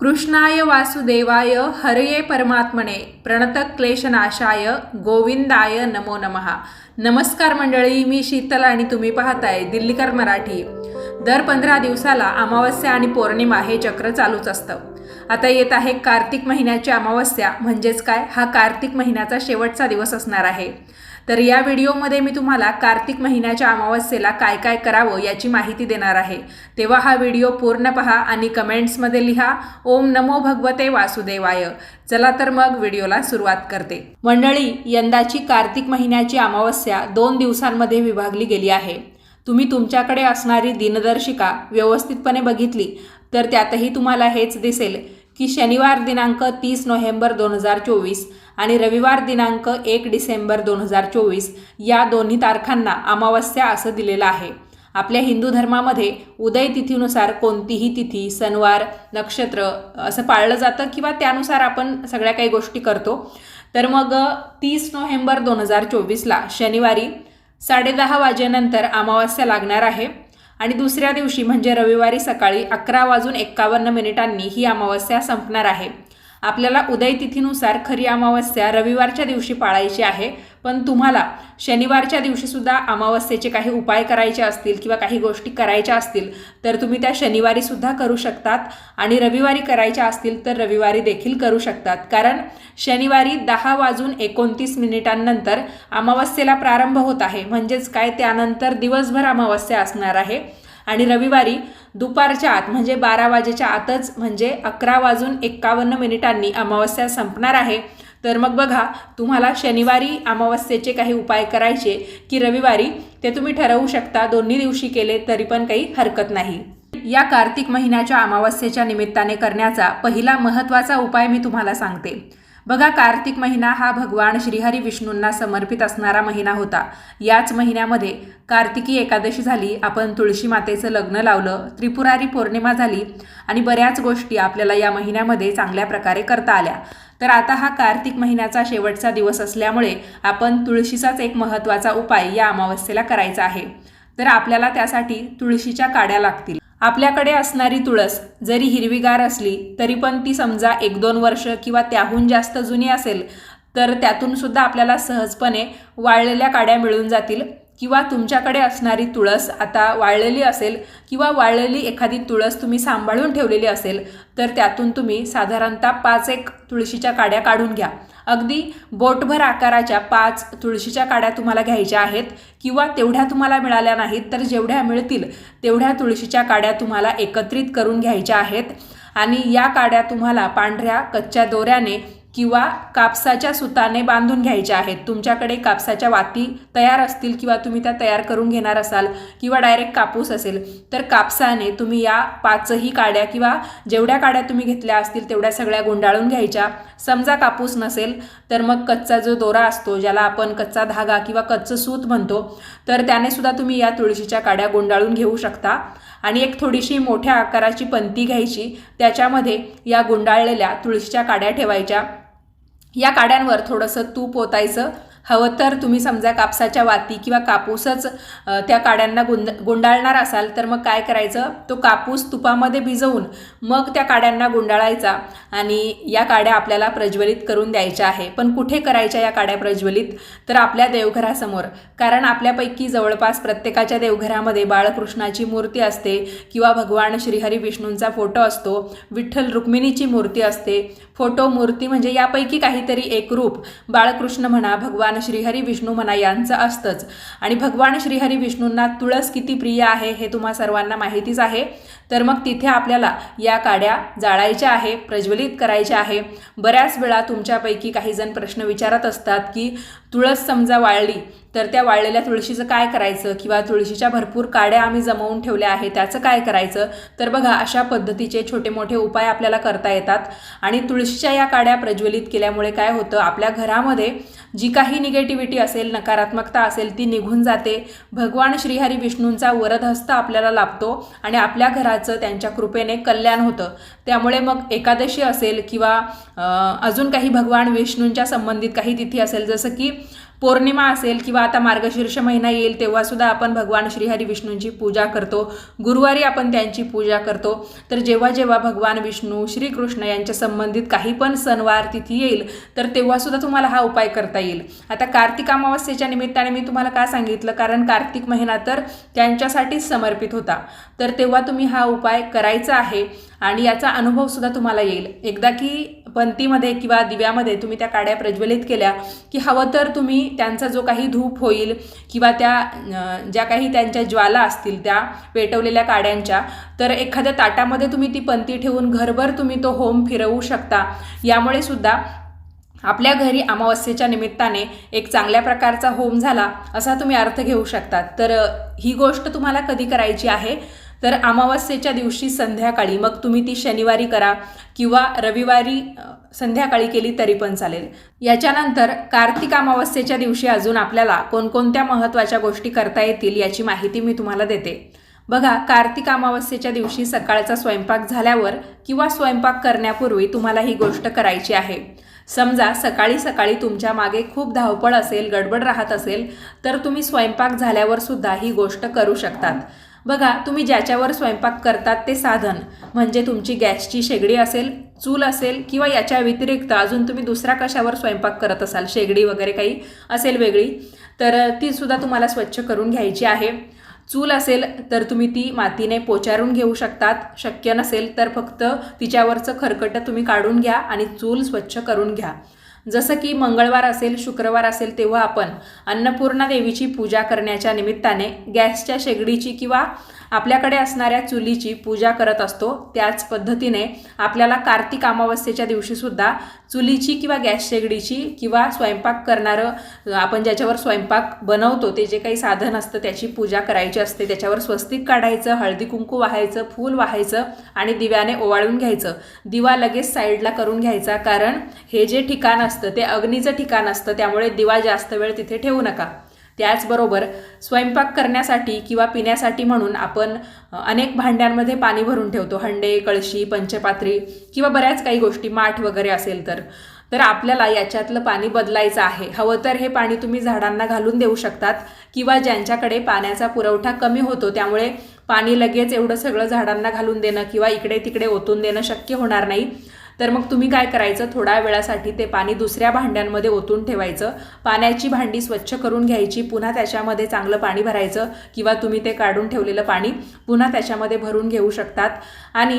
कृष्णाय वासुदेवाय हरये परमात्मने प्रणतक्लेशनाशाय गोविंदाय नमो नमः. नमस्कार मंडळी मी शीतल आणि तुम्ही पाहताय दिल्लीकर मराठी. दर पंधरा दिवसाला अमावस्या आणि पौर्णिमा हे चक्र चालूच असतं. आता येत आहे कार्तिक महिन्याची अमावस्या. म्हणजेच काय? हा कार्तिक महिन्याचा शेवटचा दिवस असणार आहे. तर या व्हिडिओमध्ये मी तुम्हाला कार्तिक महिन्याच्या अमावस्येला काय काय करावं याची माहिती देणार आहे. तेव्हा हा व्हिडिओ पूर्ण पहा आणि कमेंट्समध्ये लिहा. ओम नमो भगवते वासुदेवाय. चला तर मग व्हिडिओला सुरुवात करते. मंडळी यंदाची कार्तिक महिन्याची अमावस्या दोन दिवसांमध्ये विभागली गेली आहे. तुम्ही तुमच्याकडे असणारी दिनदर्शिका व्यवस्थितपणे बघितली तर त्यातही तुम्हाला हेच दिसेल की शनिवार दिनांक तीस नोव्हेंबर दोन हजार चोवीस आणि रविवार दिनांक एक डिसेंबर दोन हजार चोवीस या दोन्ही तारखांना अमावस्या असं दिलेलं आहे. आपल्या हिंदू धर्मामध्ये उदय तिथीनुसार कोणतीही तिथी सणवार नक्षत्र असं पाळलं जातं किंवा त्यानुसार आपण सगळ्या काही गोष्टी करतो. तर मग तीस नोव्हेंबर दोन हजार चोवीसला शनिवारी साडेदहा वाजेनंतर अमावस्या लागणार आहे आणि दुसऱ्या दिवशी म्हणजे रविवारी सकाळी अकरा वाजून एक्कावन्न मिनिटांनी ही अमावस्या संपणार आहे. आपल्याला उदय तिथीनुसार खरी अमावस्या रविवारच्या दिवशी पाळायची आहे. पण तुम्हाला शनिवारच्या दिवशीसुद्धा अमावस्येचे काही उपाय करायचे असतील किंवा काही गोष्टी करायच्या असतील तर तुम्ही त्या शनिवारीसुद्धा करू शकतात. आणि रविवारी करायच्या असतील तर रविवारी देखील करू शकतात. कारण शनिवारी दहा वाजून एकोणतीस मिनिटांनंतर अमावस्येला प्रारंभ होत आहे. म्हणजेच काय? त्यानंतर दिवसभर अमावस्या असणार आहे. आणि रविवारी दुपारच्या आत म्हणजे बारा वाजेच्या आतच म्हणजे अकरा वाजून एक्कावन्न मिनिटांनी अमावस्या संपणार आहे. तर मग बघा तुम्हाला शनिवारी अमावस्येचे काही उपाय करायचे की रविवारी ते तुम्ही ठरवू शकता दोन्ही दिवशी केले तरी पण काही हरकत नाही. या कार्तिक महिन्याच्या अमावस्येच्या निमित्ताने करण्याचा पहिला महत्त्वाचा उपाय मी तुम्हाला सांगते. बघा कार्तिक महिना हा भगवान श्रीहरी विष्णूंना समर्पित असणारा महिना होता. याच महिन्यामध्ये कार्तिकी एकादशी झाली आपण तुळशी मातेचं लग्न लावलं त्रिपुरारी पौर्णिमा झाली आणि बऱ्याच गोष्टी आपल्याला या महिन्यामध्ये चांगल्या प्रकारे करता आल्या. तर आता हा कार्तिक महिन्याचा शेवटचा दिवस असल्यामुळे आपण तुळशीचाच एक महत्त्वाचा उपाय या अमावस्येला करायचा आहे. तर आपल्याला त्यासाठी तुळशीच्या काड्या लागतील. आपल्याकडे असणारी तुळस जरी हिरवीगार असली तरी पण ती समजा एक दोन वर्ष किंवा त्याहून जास्त जुनी असेल तर त्यातून सुद्धा आपल्याला सहजपणे वाळलेल्या काड्या मिळून जातील. किंवा तुमच्याकडे असणारी तुळस आता वाळलेली असेल किंवा वाळलेली एखादी तुळस तुम्ही सांभाळून ठेवलेली असेल तर त्यातून तुम्ही साधारणतः पाच एक तुळशीच्या काड्या काढून घ्या. अगदी बोटभर आकाराच्या पाच तुळशीच्या काड्या तुम्हाला घ्यायच्या आहेत किंवा तेवढ्या तुम्हाला मिळाल्या नाहीत तर जेवढ्या मिळतील तेवढ्या तुळशीच्या काड्या तुम्हाला एकत्रित करून घ्यायच्या आहेत. आणि या काड्या तुम्हाला पांढऱ्या कच्च्या दोऱ्याने किंवा कापसाच्या सुताने बांधून घ्यायच्या आहेत. तुमच्याकडे कापसाच्या वाती तयार असतील किंवा तुम्ही त्या तयार करून घेणार असाल किंवा डायरेक्ट कापूस असेल तर कापसाने तुम्ही या पाचही काड्या किंवा जेवढ्या काड्या तुम्ही घेतल्या असतील तेवढ्या सगळ्या गुंडाळून घ्यायच्या. समजा कापूस नसेल तर मग कच्चा जो दोरा असतो ज्याला आपण कच्चा धागा किंवा कच्चं सूत म्हणतो तर त्याने सुद्धा तुम्ही या तुळशीच्या काड्या गुंडाळून घेऊ शकता. आणि एक थोडीशी मोठ्या आकाराची पंती घ्यायची त्याच्यामध्ये या गुंडाळलेल्या तुळशीच्या काड्या ठेवायच्या. या काड्यांवर थोडंसं तूप ओतायचं. हवं तर तुम्ही समजा कापसाच्या वाती किंवा कापूसच त्या काड्यांना गुंड गुंडाळणार असाल तर मग काय करायचं? तो कापूस तुपामध्ये भिजवून मग त्या काड्यांना गुंडाळायचा. आणि या काड्या आपल्याला प्रज्वलित करून द्यायच्या आहे. पण कुठे करायच्या या काड्या प्रज्वलित? तर आपल्या देवघरासमोर. कारण आपल्यापैकी जवळपास प्रत्येकाच्या देवघरामध्ये बाळकृष्णाची मूर्ती असते किंवा भगवान श्रीहरी विष्णूंचा फोटो असतो. विठ्ठल रुक्मिणीची मूर्ती असते. फोटो मूर्ती म्हणजे यापैकी काहीतरी एक रूप. बाळकृष्ण म्हणा भगवान श्रीहरी विष्णू म्हणा यांचं असतंच. आणि भगवान श्रीहरी विष्णूंना तुळस किती प्रिय आहे हे तुम्हा सर्वांना माहितीच आहे. तर मग तिथे आपल्याला या काड्या जाळायच्या आहे प्रज्वलित करायच्या आहे. बऱ्याच वेळा तुमच्यापैकी काही जण प्रश्न विचारत असतात की तुळस समजा वाळली तर त्या वाळलेल्या तुळशीचं काय करायचं? किंवा तुळशीच्या भरपूर काड्या आम्ही जमवून ठेवल्या आहे त्याचं काय करायचं? तर बघा अशा पद्धतीचे छोटे मोठे उपाय आपल्याला करता येतात. आणि तुळशीच्या या काड्या प्रज्वलित केल्यामुळे काय होतं? आपल्या घरामध्ये जी काही निगेटिव्हिटी असेल नकारात्मकता असेल ती निघून जाते. भगवान श्रीहरी विष्णूंचा वरदहस्त आपल्याला लाभतो आणि आपल्या घराचं त्यांच्या कृपेने कल्याण होतं. त्यामुळे मग एकादशी असेल किंवा अजून काही भगवान विष्णूंच्या संबंधित काही तिथी असेल जसं की पौर्णिमा असेल किंवा आता मार्गशीर्ष महिना येईल तेव्हासुद्धा आपण भगवान श्रीहरी विष्णूंची पूजा करतो. गुरुवारी आपण त्यांची पूजा करतो. तर जेव्हा जेव्हा भगवान विष्णू श्रीकृष्ण यांच्या संबंधित काही पण सणवार तिथी येईल तर तेव्हासुद्धा तुम्हाला हा उपाय करता येईल. आता कार्तिक अमावस्येच्या निमित्ताने मी तुम्हाला का सांगितलं? कारण कार्तिक महिना तर त्यांच्यासाठीच समर्पित होता. तर तेव्हा तुम्ही हा उपाय करायचा आहे. आणि याचा अनुभव सुद्धा तुम्हाला येईल. एकदा की पंतीमध्ये किंवा दिव्यामध्ये तुम्ही त्या काड्या प्रज्वलित केल्या की हवं तर तुम्ही त्यांचा जो काही धूप होईल किंवा त्या ज्या काही त्यांच्या ज्वाला असतील त्या पेटवलेल्या काड्यांच्या तर एखाद्या ताटामध्ये तुम्ही ती पंती ठेवून घरभर तुम्ही तो होम फिरवू शकता. यामुळे सुद्धा आपल्या घरी अमावस्येच्या निमित्ताने एक चांगल्या प्रकारचा होम झाला असा तुम्ही अर्थ घेऊ शकता तर ही गोष्ट तुम्हाला कधी करायची आहे? तर अमावस्येच्या दिवशी संध्याकाळी मग तुम्ही ती शनिवारी करा किंवा रविवारी संध्याकाळी केली तरी पण चालेल. याच्यानंतर कार्तिक अमावस्येच्या दिवशी अजून आपल्याला कोणकोणत्या महत्त्वाच्या गोष्टी करता येतील याची माहिती मी तुम्हाला देते. बघा कार्तिक अमावस्येच्या दिवशी सकाळचा स्वयंपाक झाल्यावर किंवा स्वयंपाक करण्यापूर्वी तुम्हाला ही गोष्ट करायची आहे. समजा सकाळी सकाळी तुमच्या मागे खूप धावपळ असेल गडबड राहत असेल तर तुम्ही स्वयंपाक झाल्यावर सुद्धा ही गोष्ट करू शकतात. बघा तुम्ही ज्याच्यावर स्वयंपाक करतात ते साधन. म्हणजे तुमची गॅसची शेगडी असेल चूल असेल किंवा याच्या व्यतिरिक्त अजून तुम्ही दुसऱ्या कशावर स्वयंपाक करत असाल शेगडी वगैरे काही असेल वेगळी तर तीसुद्धा तुम्हाला स्वच्छ करून घ्यायची आहे. चूल असेल तर तुम्ही ती मातीने पोचारून घेऊ शकतात. शक्य नसेल तर फक्त तिच्यावरचं खरकटं तुम्ही काढून घ्या आणि चूल स्वच्छ करून घ्या. जसं की मंगळवार असेल शुक्रवार असेल तेव्हा आपण अन्नपूर्णा देवीची पूजा करण्याच्या निमित्ताने गॅसच्या शेगडीची किंवा आपल्याकडे असणाऱ्या चुलीची पूजा करत असतो. त्याच पद्धतीने आपल्याला कार्तिक अमावस्येच्या दिवशीसुद्धा चुलीची किंवा गॅस शेगडीची किंवा स्वयंपाक करणारं आपण ज्याच्यावर स्वयंपाक बनवतो ते जे काही साधन असतं त्याची पूजा करायची असते. त्याच्यावर स्वस्तिक काढायचं हळदी कुंकू वाहायचं फूल वाहायचं आणि दिव्याने ओवाळून घ्यायचं. दिवा लगेच साईडला करून घ्यायचा कारण हे जे ठिकाण असतं ते अग्नीचं ठिकाण असतं. त्यामुळे दिवा जास्त वेळ तिथे ठेवू नका. त्याचबरोबर स्वयंपाक करण्यासाठी किंवा पिण्यासाठी म्हणून आपण अनेक भांड्यांमध्ये पाणी भरून ठेवतो. हंडे कळशी पंचपात्री किंवा बऱ्याच काही गोष्टी माठ वगैरे असेल तर. तर आपल्याला याच्यातलं पाणी बदलायचं आहे. हवं तर हे पाणी तुम्ही झाडांना घालून देऊ शकतात किंवा ज्यांच्याकडे पाण्याचा पुरवठा कमी होतो त्यामुळे पाणी लगेच एवढं सगळं झाडांना घालून देणं किंवा इकडे तिकडे ओतून देणं शक्य होणार नाही. तर मग तुम्ही काय करायचं? थोड्या वेळासाठी ते पाणी दुसऱ्या भांड्यांमध्ये ओतून ठेवायचं. पाण्याची भांडी स्वच्छ करून घ्यायची. पुन्हा त्याच्यामध्ये चांगलं पाणी भरायचं किंवा तुम्ही ते काढून ठेवलेलं पाणी पुन्हा त्याच्यामध्ये भरून घेऊ शकतात. आणि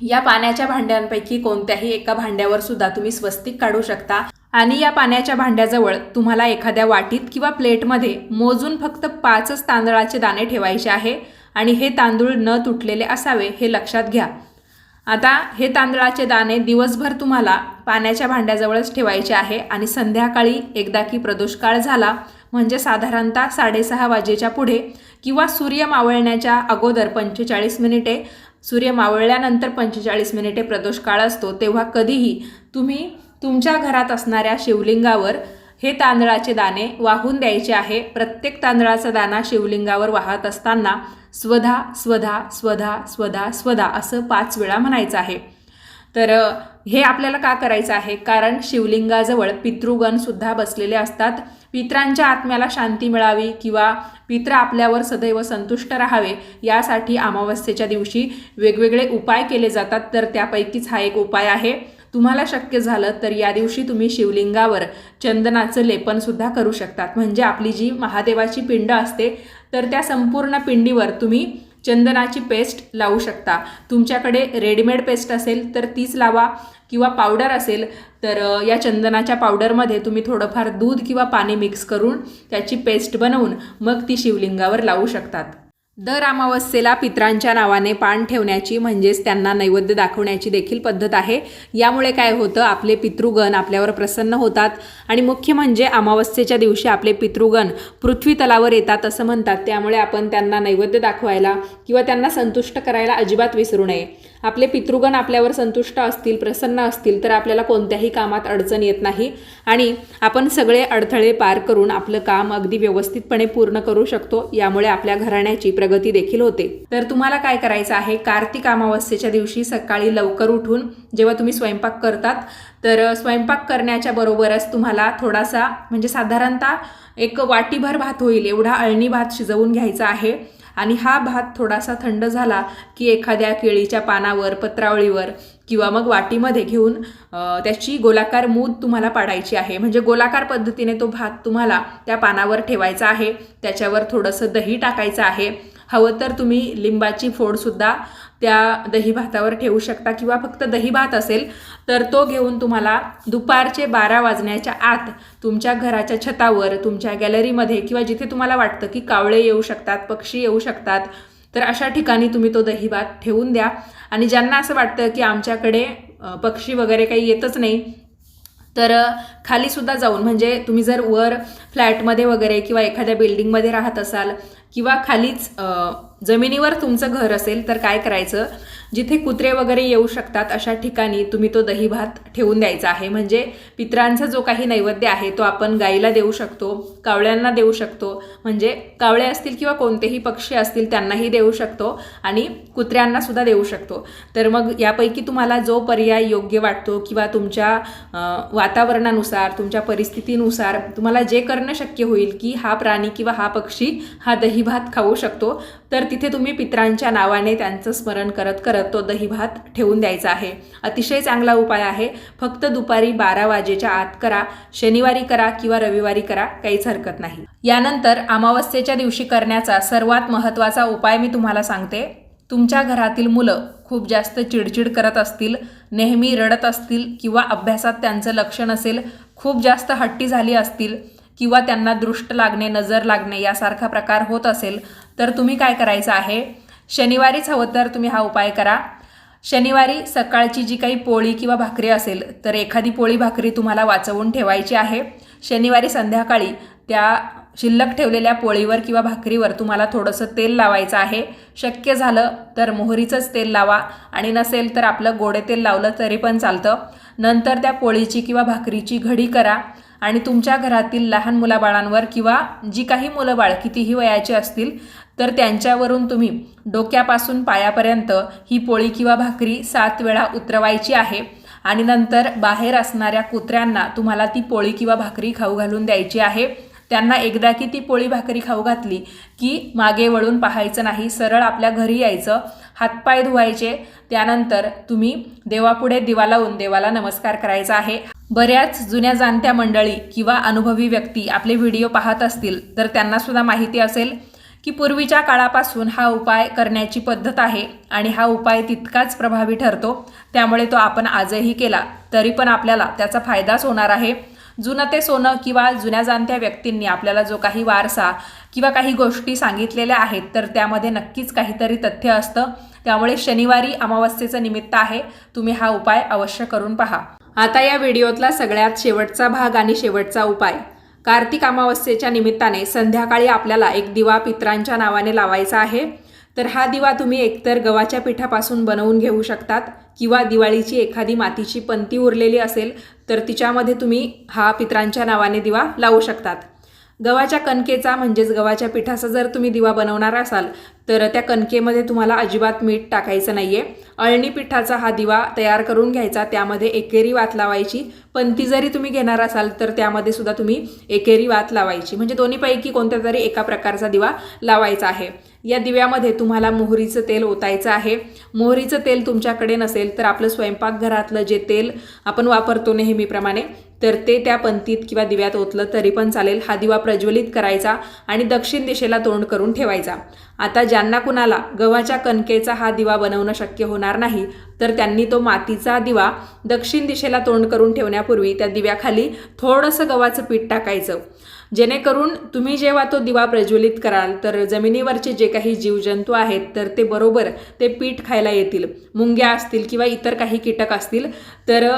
या पाण्याच्या भांड्यांपैकी कोणत्याही एका भांड्यावर सुद्धा तुम्ही स्वस्तिक काढू शकता. आणि या पाण्याच्या भांड्याजवळ तुम्हाला एखाद्या वाटीत किंवा प्लेटमध्ये मोजून फक्त पाचच तांदळाचे दाणे ठेवायचे आहे. आणि हे तांदूळ न तुटलेले असावे हे लक्षात घ्या. आता हे तांदळाचे दाणे दिवसभर तुम्हाला पाण्याच्या भांड्याजवळच ठेवायचे आहे आणि संध्याकाळी एकदा की प्रदोषकाळ झाला म्हणजे साधारणतः साडेसहा वाजेच्या पुढे किंवा सूर्य मावळण्याच्या अगोदर पंचेचाळीस मिनिटे सूर्य मावळल्यानंतर पंचेचाळीस मिनिटे प्रदोषकाळ असतो तेव्हा कधीही तुम्ही तुमच्या घरात असणाऱ्या शिवलिंगावर हे तांदळाचे दाणे वाहून द्यायचे आहे. प्रत्येक तांदळाचा दाणा शिवलिंगावर वाहत असताना स्वधा स्वधा स्वधा स्वधा स्वधा असं पाच वेळा म्हणायचं आहे. तर हे आपल्याला का करायचं आहे? कारण शिवलिंगाजवळ पितृगणसुद्धा बसलेले असतात. पित्रांच्या आत्म्याला शांती मिळावी किंवा पित्र आपल्यावर सदैव संतुष्ट राहावे यासाठी अमावस्येच्या दिवशी वेगवेगळे उपाय केले जातात. तर त्यापैकीच हा एक उपाय आहे. तुम्हाला शक्य झालं तर या दिवशी तुम्ही शिवलिंगावर चंदनाचं लेपनसुद्धा करू शकतात. म्हणजे आपली जी महादेवाची पिंड असते तर त्या संपूर्ण पिंडीवर तुम्ही चंदनाची पेस्ट लावू शकता. तुमच्याकडे रेडीमेड पेस्ट असेल तर तीच लावा किंवा पावडर असेल तर या चंदनाच्या पावडरमध्ये तुम्ही थोडंफार दूध किंवा पाणी मिक्स करून त्याची पेस्ट बनवून मग ती शिवलिंगावर लावू शकतात. दर अमावस्येला पित्रांच्या नावाने पान ठेवण्याची म्हणजेच त्यांना नैवेद्य दाखवण्याची देखील पद्धत आहे. यामुळे काय होतं आपले पितृगण आपल्यावर प्रसन्न होतात आणि मुख्य म्हणजे अमावस्येच्या दिवशी आपले पितृगण पृथ्वी तलावर येतात असं म्हणतात. त्यामुळे आपण त्यांना नैवेद्य दाखवायला किंवा त्यांना संतुष्ट करायला अजिबात विसरू नये. आपले पितृगण आपल्यावर संतुष्ट असतील प्रसन्न असतील तर आपल्याला कोणत्याही कामात अडचण येत नाही. आणि आपण सगळे अडथळे पार करून आपलं काम अगदी व्यवस्थितपणे पूर्ण करू शकतो यामुळे आपल्या घराण्याची प्रगती देखील होते. तर तुम्हाला काय करायचं आहे? कार्तिक अमावस्येच्या दिवशी सकाळी लवकर उठून जेव्हा तुम्ही स्वयंपाक करतात तर स्वयंपाक करण्याच्या बरोबरच तुम्हाला थोडासा म्हणजे साधारणतः एक वाटीभर भात होईल एवढा अळणी भात शिजवून घ्यायचा आहे. आणि हा भात थोडासा थंड झाला की एखाद्या केळीच्या पानावर पत्रावळीवर किंवा मग वाटीमध्ये घेऊन त्याची गोलाकार मूद तुम्हाला पाडायची आहे. म्हणजे गोलाकार पद्धतीने तो भात तुम्हाला त्या पानावर ठेवायचा आहे. त्याच्यावर थोडंसं दही टाकायचं आहे. हवं तर तुम्ही लिंबाची फोडसुद्धा त्या दही भातावर ठेवू शकता किंवा फक्त दही भात असेल तर तो घेऊन तुम्हाला दुपारचे बारा वाजण्याच्या आत तुमच्या घराच्या छतावर तुमच्या गॅलरीमध्ये किंवा जिथे तुम्हाला वाटतं की कावळे येऊ शकतात पक्षी येऊ शकतात तर अशा ठिकाणी तुम्ही तो दही भात ठेवून द्या. आणि ज्यांना असं वाटतं की आमच्याकडे पक्षी वगैरे काही येतच नाही तर खालीसुद्धा जाऊन म्हणजे तुम्ही जर वर फ्लॅटमध्ये वगैरे किंवा एखाद्या बिल्डिंगमध्ये राहत असाल किंवा खालीच जमिनीवर तुमचं घर असेल तर काय करायचं? जिथे कुत्रे वगैरे येऊ शकतात अशा ठिकाणी तुम्ही तो दही भात ठेवून द्यायचा आहे. म्हणजे पित्रांचा जो काही नैवेद्य आहे तो आपण गाईला देऊ शकतो कावळ्यांना देऊ शकतो. म्हणजे कावळे असतील किंवा कोणतेही पक्षी असतील त्यांनाही देऊ शकतो आणि कुत्र्यांना सुद्धा देऊ शकतो. तर मग यापैकी तुम्हाला जो पर्याय योग्य वाटतो किंवा तुमच्या वातावरणानुसार तुमच्या परिस्थितीनुसार तुम्हाला जे करणं शक्य होईल की हा प्राणी किंवा हा पक्षी हा दही भात खाऊ शकतो तर तिथे तुम्ही पित्रांच्या नावाने त्यांचं स्मरण करत करत तो दहीभात ठेवून द्यायचा आहे. अतिशय चांगला उपाय आहे. फक्त दुपारी बारा वाजेच्या आत करा शनिवारी करा किंवा रविवारी करा काहीच हरकत नाही. यानंतर अमावस्येच्या दिवशी करण्याचा सर्वात महत्त्वाचा उपाय मी तुम्हाला सांगते. तुमच्या घरातील मुलं खूप जास्त चिडचिड करत असतील नेहमी रडत असतील किंवा अभ्यासात त्यांचं लक्ष नसेल खूप जास्त हट्टी झाली असतील किंवा त्यांना दृष्ट लागणे नजर लागणे यासारखा प्रकार होत असेल तर तुम्ही काय करायचं आहे? शनिवारीच हवं तर तुम्ही हा उपाय करा. शनिवारी सकाळची जी काही पोळी किंवा भाकरी असेल तर एखादी पोळी भाकरी तुम्हाला वाचवून ठेवायची आहे. शनिवारी संध्याकाळी त्या शिल्लक ठेवलेल्या पोळीवर किंवा भाकरीवर तुम्हाला थोडंसं तेल लावायचं आहे. शक्य झालं तर मोहरीचंच तेल लावा. आणि नसेल तर आपलं गोडे तेल लावलं तरी पण चालतं. नंतर त्या पोळीची किंवा भाकरीची घडी करा. आणि तुमच्या घरातील लहान मुलाबाळांवर किंवा जी काही मुलं बाळ कितीही वयाची असतील तर त्यांच्यावरून तुम्ही डोक्यापासून पायापर्यंत ही पोळी किंवा भाकरी सात वेळा उतरवायची आहे आणि नंतर बाहेर असणाऱ्या कुत्र्यांना तुम्हाला ती पोळी किंवा भाकरी खाऊ घालून द्यायची आहे. त्यांना एकदा की ती पोळी भाकरी खाऊ घातली की मागे वळून पाहायचं नाही सरळ आपल्या घरी यायचं हातपाय धुवायचे त्यानंतर तुम्ही देवापुढे दिवा लावून देवाला नमस्कार करायचा आहे. बऱ्याच जुन्या जाणत्या मंडळी किंवा अनुभवी व्यक्ती आपले व्हिडिओ पाहत असतील तर त्यांनासुद्धा माहिती असेल की पूर्वीच्या काळापासून हा उपाय करण्याची पद्धत आहे आणि हा उपाय तितकाच प्रभावी ठरतो त्यामुळे तो आपण आजही केला तरी पण आपल्याला त्याचा फायदाच होणार आहे. जुनं ते सोनं किंवा जुन्या जाणत्या व्यक्तींनी आपल्याला जो काही वारसा किंवा काही गोष्टी सांगितलेल्या आहेत तर त्यामध्ये नक्कीच काहीतरी तथ्य असतं. त्यामुळे शनिवारी अमावस्येचं निमित्त आहे तुम्ही हा उपाय अवश्य करून पहा. आता या व्हिडिओतला सगळ्यात शेवटचा भाग आणि शेवटचा उपाय. कार्तिक अमावस्येच्या निमित्ताने संध्याकाळी आपल्याला एक दिवा पित्रांच्या नावाने लावायचा आहे. तर हा दिवा तुम्ही एकतर गव्हाच्या पिठापासून बनवून घेऊ शकतात किंवा दिवाळीची एखादी मातीची पंती उरलेली असेल तर तिच्यामध्ये तुम्ही हा पित्रांच्या नावाने दिवा लावू शकतात. गव्हाच्या कणकेचा म्हणजेच गव्हाच्या पिठाचा जर तुम्ही दिवा बनवणार असाल तर त्या कणकेमध्ये तुम्हाला अजिबात मीठ टाकायचं नाही आहे अळणी पिठाचा हा दिवा तयार करून घ्यायचा त्यामध्ये एकेरी वात लावायची. पंती जरी तुम्ही घेणार असाल तर त्यामध्ये सुद्धा तुम्ही एकेरी वात लावायची. म्हणजे दोन्हीपैकी कोणत्या तरी एका प्रकारचा दिवा लावायचा आहे. या दिव्यामध्ये तुम्हाला मोहरीचं तेल ओतायचं आहे. मोहरीचं तेल तुमच्याकडे नसेल तर आपलं स्वयंपाकघरातलं जे तेल आपण वापरतो नेहमीप्रमाणे तर ते त्या पंतीत किंवा दिव्यात ओतलं तरी पण चालेल. हा दिवा प्रज्वलित करायचा आणि दक्षिण दिशेला तोंड करून ठेवायचा. आता ज्यांना कुणाला गव्हाच्या कणकेचा हा दिवा बनवणं शक्य होणार नाही तर त्यांनी तो मातीचा दिवा दक्षिण दिशेला तोंड करून ठेवण्यापूर्वी त्या दिव्याखाली थोडंसं गव्हाचं पीठ टाकायचं. जेणेकरून तुम्ही जेव्हा तो दिवा प्रज्वलित कराल तर जमिनीवरचे जे काही जीवजंतू आहेत तर ते बरोबर ते पीठ खायला येतील. मुंग्या असतील किंवा इतर काही कीटक असतील तर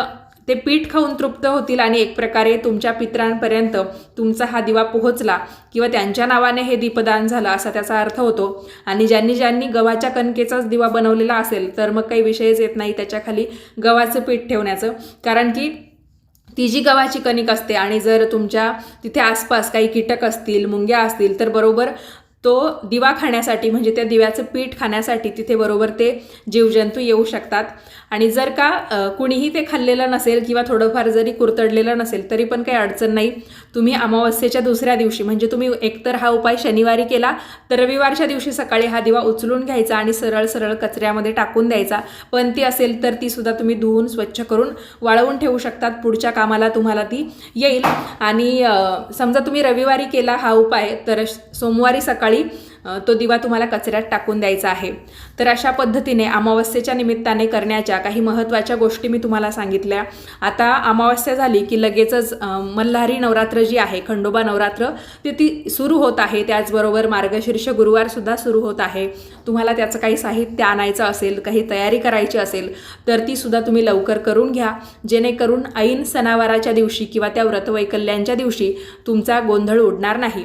ते पीठ खाऊन तृप्त होतील आणि एक प्रकारे तुमच्या पित्रांपर्यंत तुमचा हा दिवा पोहोचला किंवा त्यांच्या नावाने हे दीपदान झालं असा त्याचा अर्थ होतो. आणि ज्यांनी ज्यांनी गव्हाच्या कणकेचाच दिवा बनवलेला असेल तर मग काही विषयच येत नाही त्याच्याखाली गव्हाचं पीठ ठेवण्याचं. कारण की ती जी गव्हाची कणिक असते आणि जर तुमच्या तिथे आसपास काही कीटक असतील मुंग्या असतील तर बरोबर तो दिवा खाण्यासाठी म्हणजे त्या दिव्याचं पीठ खाण्यासाठी तिथे बरोबर ते जीवजंतू येऊ शकतात. आणि जर का कुणीही ते खाल्लेलं नसेल किंवा थोडंफार जरी कुरतडलेलं नसेल तरी पण काही अडचण नाही. तुम्ही अमावस्येच्या दुसऱ्या दिवशी म्हणजे तुम्ही एकतर हा उपाय शनिवारी केला तर रविवारच्या दिवशी सकाळी हा दिवा उचलून घ्यायचा आणि सरळ सरळ कचऱ्यामध्ये टाकून द्यायचा. पण ती असेल तर ती सुद्धा तुम्ही धुवून स्वच्छ करून वाळवून ठेवू शकतात. पुढच्या कामाला तुम्हाला ती येईल. आणि समजा तुम्ही रविवारी केला हा उपाय तर सोमवारी सकाळी सकाळी तो दिवा तुम्हाला कचऱ्यात टाकून द्यायचा आहे. तर अशा पद्धतीने अमावस्येच्या निमित्ताने करण्याच्या काही महत्त्वाच्या गोष्टी मी तुम्हाला सांगितल्या. आता अमावस्या झाली की लगेचच मल्हारी नवरात्र जी आहे खंडोबा नवरात्र ती ती सुरू होत आहे. त्याचबरोबर मार्गशीर्ष गुरुवारसुद्धा सुरू होत आहे. तुम्हाला त्याचं काही साहित्य आणायचं असेल काही तयारी करायची असेल तर ती सुद्धा तुम्ही लवकर करून घ्या. जेणेकरून ऐन सणावाराच्या दिवशी किंवा त्या व्रतवैकल्यांच्या दिवशी तुमचा गोंधळ उडणार नाही.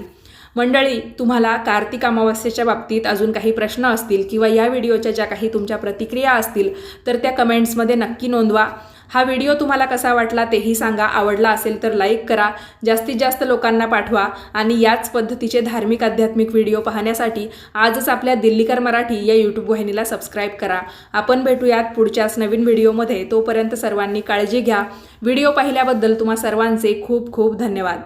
मंडळी तुम्हाला कार्तिक अमावस्येच्या बाबतीत अजून काही प्रश्न असतील किंवा या व्हिडिओच्या ज्या काही तुमच्या प्रतिक्रिया असतील तर त्या कमेंट्समध्ये नक्की नोंदवा. हा व्हिडिओ तुम्हाला कसा वाटला तेही सांगा. आवडला असेल तर लाईक करा. जास्तीत जास्त लोकांना पाठवा. आणि याच पद्धतीचे धार्मिक आध्यात्मिक व्हिडिओ पाहण्यासाठी आजच आपल्या दिल्लीकर मराठी या यूट्यूब वाहिनीला सबस्क्राईब करा. आपण भेटूयात पुढच्याच नवीन व्हिडिओमध्ये. तोपर्यंत सर्वांनी काळजी घ्या. व्हिडिओ पाहिल्याबद्दल तुम्हा सर्वांचे खूप खूप धन्यवाद.